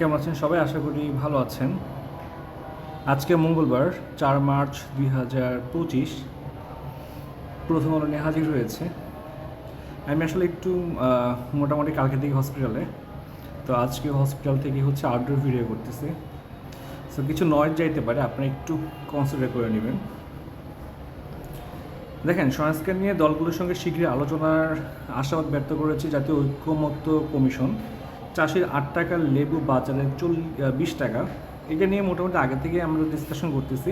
কেমন আছেন? সবাই আশা করি ভালো আছেন। আজকে মঙ্গলবার, চার মার্চ দুই হাজার পঁচিশ। প্রথম আলো নিয়ে হাজির হয়েছে। আমি আসলে একটু মোটামুটি কালকে থেকে হসপিটালে। তো আজকে হসপিটাল থেকে হচ্ছে আউটডোর ভিডিও করতেছে। সো কিছু নয়েজ যাইতে পারে আপনি একটু কনসিডার করে নেবেন। দেখেন সংস্কার নিয়ে দলগুলোর সঙ্গে শীঘ্রই আলোচনার আশাবাদ ব্যক্ত করেছে জাতীয় ঐক্যমত্য কমিশন। চাষির আট টাকার লেবু, বাজারে চল্লিশ বিশ টাকা। এটা নিয়ে মোটামুটি আগে থেকে আমরা ডিসকাশন করতেছি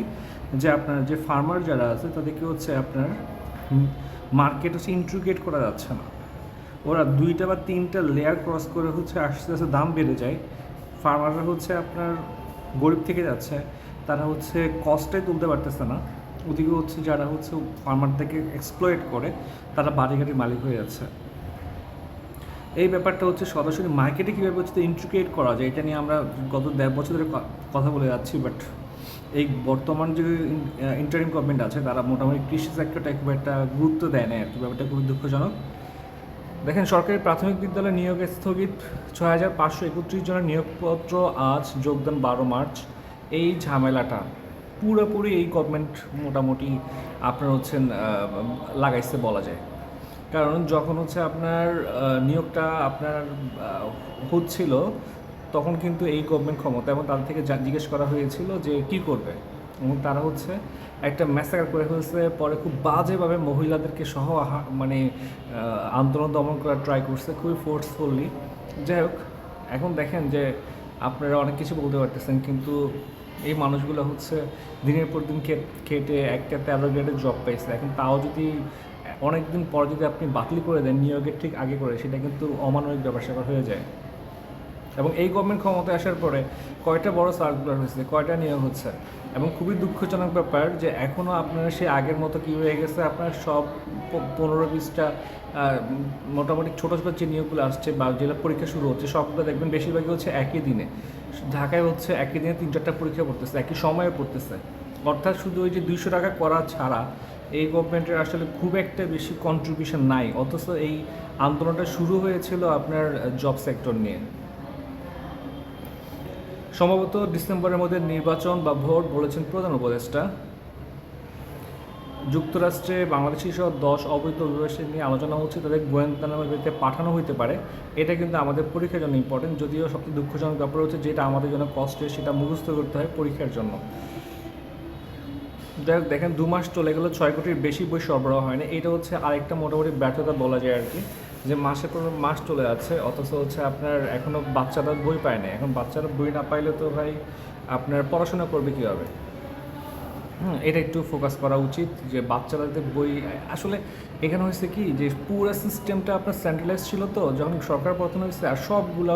যে আপনার যে ফার্মার যারা আছে, তাদেরকে হচ্ছে আপনার মার্কেট হচ্ছে ইন্ট্রিগেট করা যাচ্ছে না। ওরা দুইটা বা তিনটা লেয়ার ক্রস করে হচ্ছে আস্তে আস্তে দাম বেড়ে যায়। ফার্মাররা হচ্ছে আপনার গরিব থেকে যাচ্ছে, তারা হচ্ছে কস্টে তুলতে পারতেছে না। ওদিকে হচ্ছে যারা হচ্ছে ফার্মারদেরকে এক্সপ্লয়েট করে, তারা বাড়ি গাড়ির মালিক হয়ে যাচ্ছে। এই ব্যাপারটা হচ্ছে সরাসরি মার্কেটে কীভাবে হচ্ছে ইন্ট্রিকেট করা যায়, এটা নিয়ে আমরা গত দেড় বছর ধরে কথা বলে যাচ্ছি বাট এই বর্তমান যে ইন্টারিম গভর্নমেন্ট আছে, তারা মোটামুটি কৃষি সেক্টরটা খুব একটা গুরুত্ব দেয় না, আর কি। ব্যাপারটা খুবই দুঃখজনক। দেখেন, সরকারি প্রাথমিক বিদ্যালয় নিয়োগে স্থগিত, ছয় হাজার পাঁচশো একত্রিশ জনের নিয়োগপত্র আজ যোগদান বারো মার্চ। এই ঝামেলাটা পুরোপুরি এই গভর্নমেন্ট মোটামুটি আপনার হচ্ছেন লাগাইছে বলা যায়। কারণ যখন হচ্ছে আপনার নিয়োগটা আপনার হচ্ছিল, তখন কিন্তু এই গভর্নমেন্ট ক্ষমতা এবং তাদের থেকে জিজ্ঞেস করা হয়েছিল যে কি করবে? এবং তারা হচ্ছে একটা ম্যাসাকার করে ফেলছে, পরে খুব বাজেভাবে মহিলাদেরকে সহ মানে আন্দোলন দমন করার ট্রাই করছে খুবই ফোর্সফুলি যাই হোক, এখন দেখেন যে আপনারা অনেক কিছু বলতে পারতেছেন, কিন্তু এই মানুষগুলো হচ্ছে দিনের পর দিন খেটে একটা তেরো গ্রেডের জব পাইছে। এখন তাও যদি অনেক দিন পর যদি আপনি বাতিল করে দেন নিয়োগের ঠিক আগে করে, সেটা কিন্তু অমানবিক ব্যাপার স্যাপার হয়ে যায়। এবং এই গভর্নমেন্ট ক্ষমতায় আসার পরে কয়টা বড় সার্কুলার হয়েছে, কয়টা নিয়োগ হচ্ছে? এবং খুবই দুঃখজনক ব্যাপার যে এখনও আপনারা সেই আগের মতো কী হয়ে গেছে? আপনার সব পনেরো বিশটা মোটামুটি ছোটো ছোটো যে নিয়োগগুলো আসছে বা যেটা পরীক্ষা শুরু হচ্ছে, সবগুলো দেখবেন বেশিরভাগই হচ্ছে একই দিনে। ঢাকায় হচ্ছে একই দিনে তিন চারটা পরীক্ষা পড়তেছে, একই সময়ে পড়তেছে। অর্থাৎ শুধু ওই যে দুইশো টাকা করা ছাড়া এই গভর্নমেন্টের আসলে খুব একটা বেশি কন্ট্রিবিউশন নাই, অথচ এই আন্দোলনটা শুরু হয়েছিল আপনার জব সেক্টর নিয়ে। সম্ভবত ডিসেম্বরের মধ্যে নির্বাচন বা ভোট বলেছেন প্রধান উপদেষ্টা। যুক্তরাষ্ট্রে বাংলাদেশি সহ দশ অবৈধ অভিবাসী নিয়ে আলোচনা হচ্ছে, তাদের গোয়েন্দানামাবিতে পাঠানো হইতে পারে। এটা কিন্তু আমাদের পরীক্ষার জন্য ইম্পর্টেন্ট যদিও সবচেয়ে দুঃখজনক ব্যাপার হচ্ছে যেটা আমাদের জন্য কষ্ট সেটা মুখস্থ করতে হয় পরীক্ষার জন্য। যাই দেখেন, দু মাস চলে গেল, ছয় কোটির বেশি বই সরবরাহ হয়নি। এটা হচ্ছে আরেকটা মোটামুটি ব্যর্থতা বলা যায় আর কি, যে মাসের পর মাস চলে যাচ্ছে, অথচ হচ্ছে আপনার এখনও বাচ্চারা বই পায় না এখন বাচ্চারা বই না পাইলে তো ভাই আপনার পড়াশোনা করবে কীভাবে? হুম, এটা একটু ফোকাস করা উচিত যে বাচ্চাদের বই, আসলে এখানে হয়েছে কি, যে পুরো সিস্টেমটা আপনার সেন্ট্রালাইজ ছিল তো, যখন সরকার পতন হয়েছে, আর সবগুলো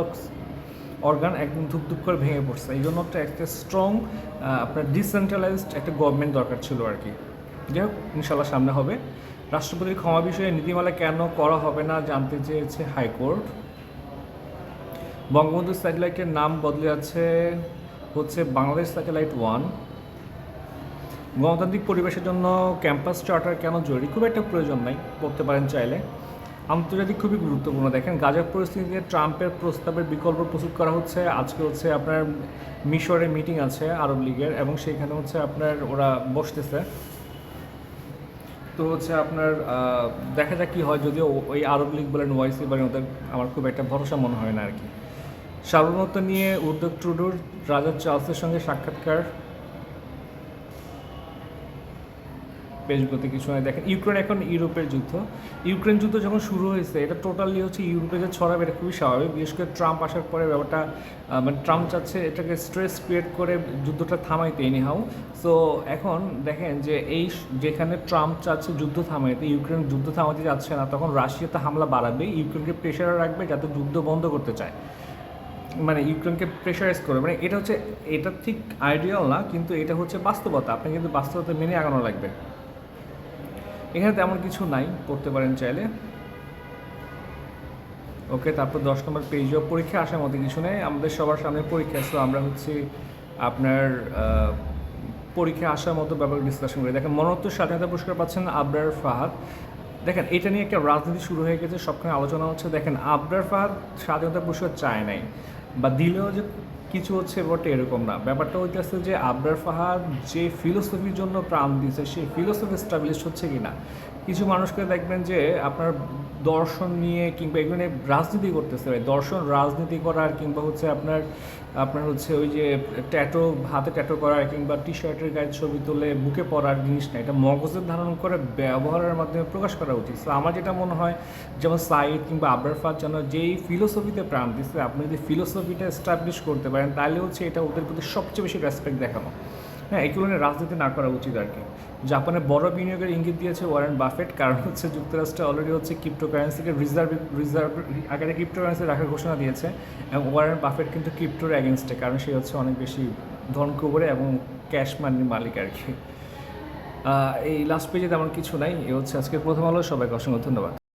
অর্গান একদম ধুপ ধুপ করে ভেঙে পড়ছে। এই জন্য একটা একটা স্ট্রং আপনার ডিসেন্ট্রালাইজড একটা গভর্নমেন্ট দরকার ছিল আর কি। যাই হোক ইনশাল্লাহ সামনে হবে। রাষ্ট্রপতির ক্ষমা বিষয়ে নীতিমালা কেন করা হবে না জানতে চেয়েছে হাইকোর্ট। বঙ্গবন্ধু স্যাটেলাইটের নাম বদলে আছে হচ্ছে বাংলাদেশ স্যাটেলাইট ওয়ান। গণতান্ত্রিক পরিবেশের জন্য ক্যাম্পাস চার্টার কেন জরুরি? খুব একটা প্রয়োজন নাই, পড়তে পারেন চাইলে। আন্তর্জাতিক খুবই গুরুত্বপূর্ণ। দেখেন গাজার পরিস্থিতিতে ট্রাম্পের প্রস্তাবের বিকল্প প্রস্তুত করা হচ্ছে। আজকে হচ্ছে আপনার মিশরে মিটিং আছে আরব লীগের এবং সেখানে হচ্ছে আপনার ওরা বসতেছে। তো হচ্ছে আপনার দেখা যাক কী হয়। যদিও ওই আরব লীগ বলেন ওয়াইসি বলেন, ওদের আমার খুব একটা ভরসা মনে হয় না আর কি। সার্বভৌমত্ব নিয়ে উদ্যোগ ট্রুডোর, রাজা চার্লসের সঙ্গে সাক্ষাৎকার পেজগুলোতে কিছু নয় দেখেন, ইউক্রেন এখন ইউরোপের যুদ্ধ। ইউক্রেন যুদ্ধ যখন শুরু হয়েছে, এটা টোটালি হচ্ছে ইউরোপে যে ছড়াবে, এটা খুবই স্বাভাবিক। বিশেষ করে ট্রাম্প আসার পরে ব্যাপারটা মানে ট্রাম্প চাচ্ছে এটাকে স্ট্রেস ক্রিয়েট করে যুদ্ধটা থামাইতে এনিহাউ সো এখন দেখেন যে এই যেখানে ট্রাম্প চাচ্ছে যুদ্ধ থামাইতে, ইউক্রেন যুদ্ধ থামাতে যাচ্ছে না, তখন রাশিয়াতে হামলা বাড়াবে, ইউক্রেনকে প্রেশারে রাখবে যাতে যুদ্ধ বন্ধ করতে চায়। মানে ইউক্রেনকে প্রেশারাইজ করে। মানে এটা হচ্ছে, এটা ঠিক আইডিয়াল না, কিন্তু এটা হচ্ছে বাস্তবতা। আপনি কিন্তু বাস্তবতা মেনে আগানো লাগবে। এখানে তেমন কিছু নাই, পড়তে পারেন চাইলে। ওকে, তারপর দশ নম্বর পেজও পরীক্ষা, আসার মতো কিছু নেই। আমাদের সবার সামনে পরীক্ষা তো আমরা হচ্ছে আপনার পরীক্ষা আসার মতো ব্যাপারে ডিসকাশন করি। দেখেন মনোত্তর স্বাধীনতা পুরস্কার পাচ্ছেন আবরার ফাহাদ। দেখেন, এটা নিয়ে একটা রাজনীতি শুরু হয়ে গেছে, সবখানে আলোচনা হচ্ছে। দেখেন, আবরার ফাহাদ স্বাধীনতা পুরস্কার চায় নাই, বা দিলেও যে কিছু হচ্ছে বটে, এরকম না। ব্যাপারটা হইতেছে যে আবরার ফাহাদ যে ফিলোসফির জন্য প্রাণ দিয়েছে সেই ফিলোসফি স্টাবলিশ হচ্ছে কি না কিছু মানুষকে দেখবেন যে আপনার দর্শন নিয়ে কিংবা এগুলো নিয়ে রাজনীতি করতেছে ভাই। দর্শন, রাজনীতি করার কিংবা হচ্ছে আপনার আপনার হচ্ছে ওই যে ট্যাটো হাতে ট্যাটো করার কিংবা টি শার্টের গায়ে ছবি তুলে বুকে পরার জিনিস না, এটা মগজের ধারণ করে ব্যবহারের মাধ্যমে প্রকাশ করা উচিত। তো আমার যেটা মনে হয়, যেমন সাইদ কিংবা আবরার যেন যেই ফিলোসফিতে প্রাণ দিচ্ছে আপনি যদি ফিলোসফিটা এস্টাবলিশ করতে পারেন, তাহলে হচ্ছে এটা ওদের প্রতি সবচেয়ে বেশি রেসপেক্ট দেখানো হ্যাঁ এগুলো নিয়ে রাজনীতি না করা উচিত আর কি। জাপানের বড় বিনিয়োগের ইঙ্গিত দিয়েছে ওয়ারেন বাফেট, কারণ হচ্ছে যুক্তরাষ্ট্রে অলরেডি হচ্ছে ক্রিপ্টোকারেন্সিকে রিজার্ভ রিজার্ভ আকারে ক্রিপ্টোকারেন্সি রাখার ঘোষণা দিয়েছে। এবং ওয়ারেন বাফেট কিন্তু ক্রিপ্টোর অ্যাগেনস্টে কারণ সে হচ্ছে অনেক বেশি ধন কবরে এবং ক্যাশ মানির মালিক আর কি। এই লাস্ট পেজে তেমন কিছু নাই। এ হচ্ছে আজকে প্রথম আলো। সবাইকে অসংখ্য ধন্যবাদ।